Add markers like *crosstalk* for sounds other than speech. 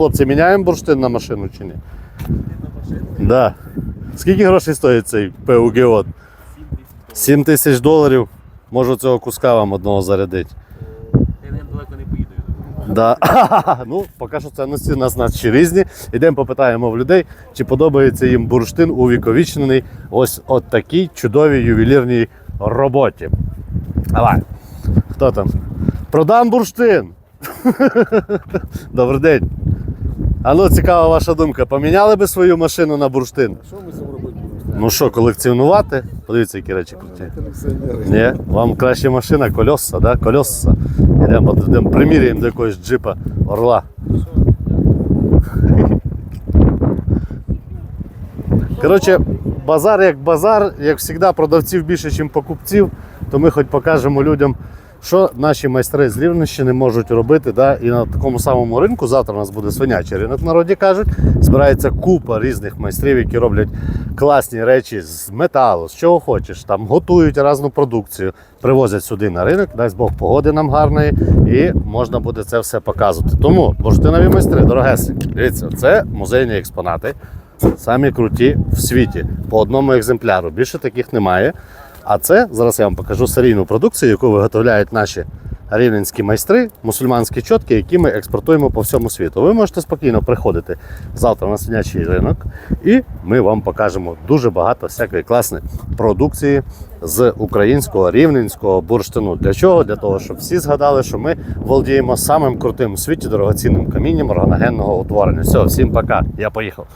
Хлопці, міняємо бурштин на машину чи ні? Да. Скільки грошей стоїть цей ПУГО? 7 тисяч доларів. Можу цього куска вам одного зарядити. Да. *laughs* ну, поки що цінності у нас, нас різні. Ідемо попитаємо в людей, чи подобається їм бурштин увіковічнений ось от такій чудовій ювелірній роботі. Давай. Хто там? Продам бурштин. *laughs* Добрий день. А ну, цікава ваша думка. Поміняли би свою машину на бурштин? Що ми цим робити будемо? Ну що, колекціонувати? Подивіться, які речі круті. Ні, вам краще машина, кольоса, да? Кольоса. Йдемо, йдемо приміряємо до якогось джипа орла. Коротше, базар як базар, як завжди, продавців більше, ніж покупців, то ми хоч покажемо людям, що наші майстри з Рівненщини можуть робити. Да? І на такому самому ринку, завтра у нас буде свинячий ринок, народі кажуть, збирається купа різних майстрів, які роблять класні речі з металу, з чого хочеш. Там готують різну продукцію, привозять сюди на ринок, дасть Бог погоди нам гарної, і можна буде це все показувати. Тому бурштинові майстри, дорогесенькі, дивіться, це музейні експонати. Самі круті в світі по одному екземпляру. Більше таких немає. А це зараз я вам покажу серійну продукцію, яку виготовляють наші рівненські майстри, мусульманські чотки, які ми експортуємо по всьому світу. Ви можете спокійно приходити завтра на свинячий ринок, і ми вам покажемо дуже багато всякої класної продукції з українського рівненського бурштину. Для чого? Для того, щоб всі згадали, що ми володіємо самим крутим у світі дорогоцінним камінням органогенного утворення. Все, всім пока. Я поїхав.